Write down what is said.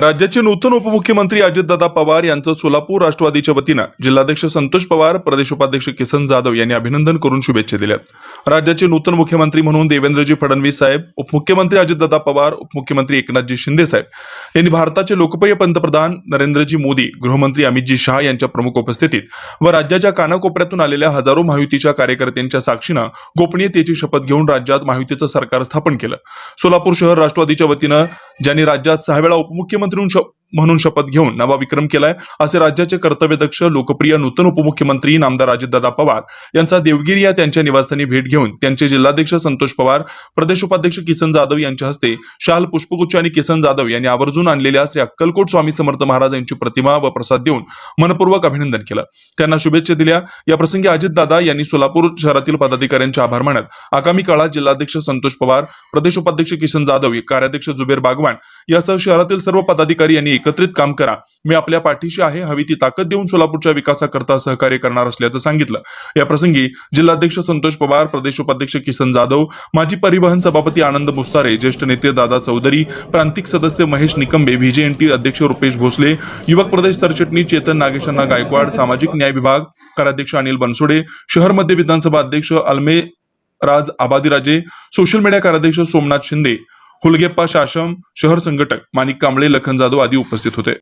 राज्याचे नूतन उपमुख्यमंत्री अजितदादा पवार यांचं सोलापूर राष्ट्रवादीच्या वतीनं जिल्हाध्यक्ष संतोष पवार प्रदेश उपाध्यक्ष किसन जाधव यांनी अभिनंदन करून शुभेच्छा दिल्यात. राज्याचे नूतन मुख्यमंत्री म्हणून देवेंद्रजी फडणवीस साहेब उपमुख्यमंत्री अजितदादा पवार उपमुख्यमंत्री एकनाथजी शिंदे साहेब. यांनी भारताचे लोकप्रिय पंतप्रधान नरेंद्रजी मोदी गृहमंत्री अमितजी शहा यांच्या प्रमुख उपस्थितीत व राज्याच्या कानाकोपऱ्यातून आलेल्या हजारो महायुतीच्या कार्यकर्त्यांच्या साक्षीनं गोपनीयतेची शपथ घेऊन राज्यात महायुतीचं सरकार स्थापन केलं. सोलापूर शहर राष्ट्रवादीच्या वतीनं ज्यांनी राज्यात सहा वेळा उपमुख्यमंत्री उपमुख्यमंत्री म्हणून शपथ घेऊन नवा विक्रम केलाय. असे राज्याचे कर्तव्यदक्ष लोकप्रिय नूतन उपमुख्यमंत्री नामदार अजितदादा पवार यांचा देवगिरी या त्यांच्या निवासस्थानी भेट घेऊन त्यांचे जिल्हाध्यक्ष संतोष पवार प्रदेश उपाध्यक्ष किसन जाधव यांच्या हस्ते शाल पुष्पगुच्छ आणि किसन जाधव यांनी आवर्जून आणलेल्या श्री अक्कलकोट स्वामी समर्थ महाराज यांची प्रतिमा व प्रसाद देऊन मनपूर्वक अभिनंदन केलं. त्यांना शुभेच्छा दिल्या. या प्रसंगी अजितदादा यांनी सोलापूर शहरातील पदाधिकाऱ्यांचे आभार मानत आगामी काळात जिल्हाध्यक्ष संतोष पवार प्रदेश उपाध्यक्ष किसन जाधव कार्याध्यक्ष जुबेर बागवान यासह शहरातील सर्व पदाधिकारी यांनी एकत्रित काम करा. मी आपल्या पाठीशी आहे हवी ती ताकद देऊन सोलापूरच्या विकासाकरता सहकार्य करणार असल्याचं सांगितलं. या प्रसंगी जिल्हाध्यक्ष संतोष पवार प्रदेश उपाध्यक्ष किसन जाधव माजी परिवहन सभापती आनंद मुस्तारे ज्येष्ठ नेते दादा चौधरी प्रांतिक सदस्य महेश निकंबे व्हीजेएनटी अध्यक्ष रुपेश भोसले युवक प्रदेश सरचिटणीस चेतन नागेशांना गायकवाड सामाजिक न्याय विभाग कराध्यक्ष अनिल बनसोडे शहर मध्य विधानसभा अध्यक्ष अल्मे राज आबादीराजे सोशल मीडिया कार्याध्यक्ष सोमनाथ शिंदे हुलगेप्पा शाशम शहर संघटक माणिक कांबळे लखन जाधव आदी उपस्थित होते.